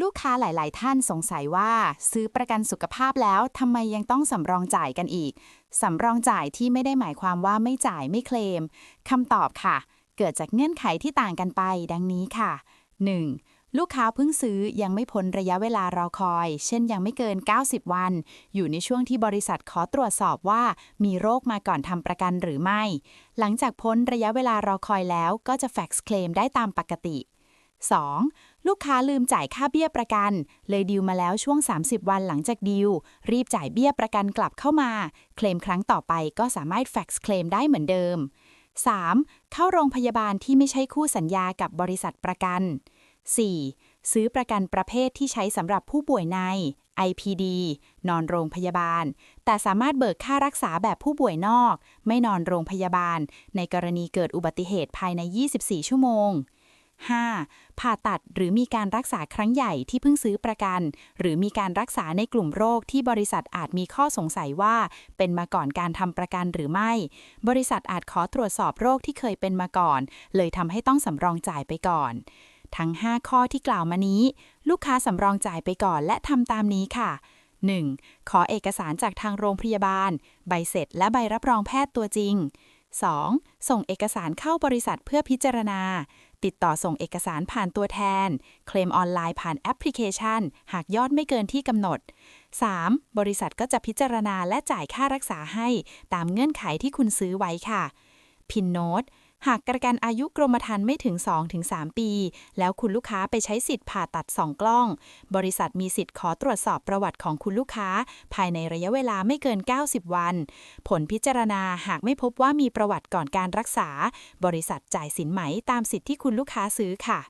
ลูกค้าหลาย ๆ ท่านสงสัยว่าซื้อประกันสุขภาพแล้วทำไมยังต้องสำรองจ่ายกันอีก สำรองจ่ายที่ไม่ได้หมายความว่าไม่จ่ายไม่เคลมคำตอบค่ะ เกิดจากเงื่อนไขที่ต่างกันไป ดังนี้ค่ะ 1. ลูกค้าเพิ่งซื้อยังไม่พ้นระยะเวลารอคอย เช่นยังไม่เกิน 90 วัน อยู่ในช่วงที่บริษัทขอตรวจสอบว่า มีโรคมาก่อนทำประกันหรือไม่ หลังจากพ้นระยะเวลารอคอยแล้วก็จะแฟกซ์เคลมได้ตามปกติ 2. ลูกค้าลืมจ่ายค่าเบี้ยประกัน เลยดีลมาแล้วช่วง 30 วันหลังจากดีลรีบจ่ายเบี้ยประกันกลับเข้ามา เคลมครั้งต่อไปก็สามารถแฟกซ์เคลมได้เหมือนเดิม 3. เข้าโรงพยาบาลที่ไม่ใช่คู่สัญญากับบริษัทประกัน 4. ซื้อประกันประเภทที่ใช้สำหรับผู้ป่วยใน IPD นอนโรงพยาบาล แต่สามารถเบิกค่ารักษาแบบผู้ป่วยนอก ไม่นอนโรงพยาบาล ในกรณีเกิดอุบัติเหตุภายใน 24 ชั่วโมง 5. ผ่าตัดหรือมีการรักษาครั้งใหญ่ที่เพิ่งซื้อประกัน หรือมีการรักษาในกลุ่มโรคที่บริษัทอาจมีข้อสงสัยว่า เป็นมาก่อนการทำประกันหรือไม่ บริษัทอาจขอตรวจสอบโรคที่เคยเป็นมาก่อน เลยทำให้ต้องสำรองจ่ายไปก่อน ทั้ง 5 ข้อที่กล่าวมานี้ ลูกค้าสำรองจ่ายไปก่อนและทำตามนี้ค่ะ 1. ขอเอกสารจากทางโรงพยาบาล ใบเสร็จและใบรับรองแพทย์ตัวจริง 2. ส่งเอกสารเข้าบริษัทเพื่อพิจารณา ติดต่อส่งเอกสารผ่านตัวแทน เคลมออนไลน์ผ่านแอปพลิเคชัน หากยอดไม่เกินที่กำหนด 3. บริษัทก็จะพิจารณาและจ่ายค่ารักษาให้ ตามเงื่อนไขที่คุณซื้อไว้ค่ะ พินโนต หากประกันอายุกรมธรรม์ไม่ถึง 2-3 ปี แล้วคุณลูกค้าไปใช้สิทธิ์ผ่าตัด 2 กล้อง บริษัทมีสิทธิ์ขอตรวจสอบประวัติของคุณลูกค้า ภายในระยะเวลาไม่เกิน 90 วัน ผลพิจารณาหากไม่พบว่ามีประวัติก่อนการรักษา บริษัทจ่ายสินไหมตามสิทธิ์ที่คุณลูกค้าซื้อค่ะ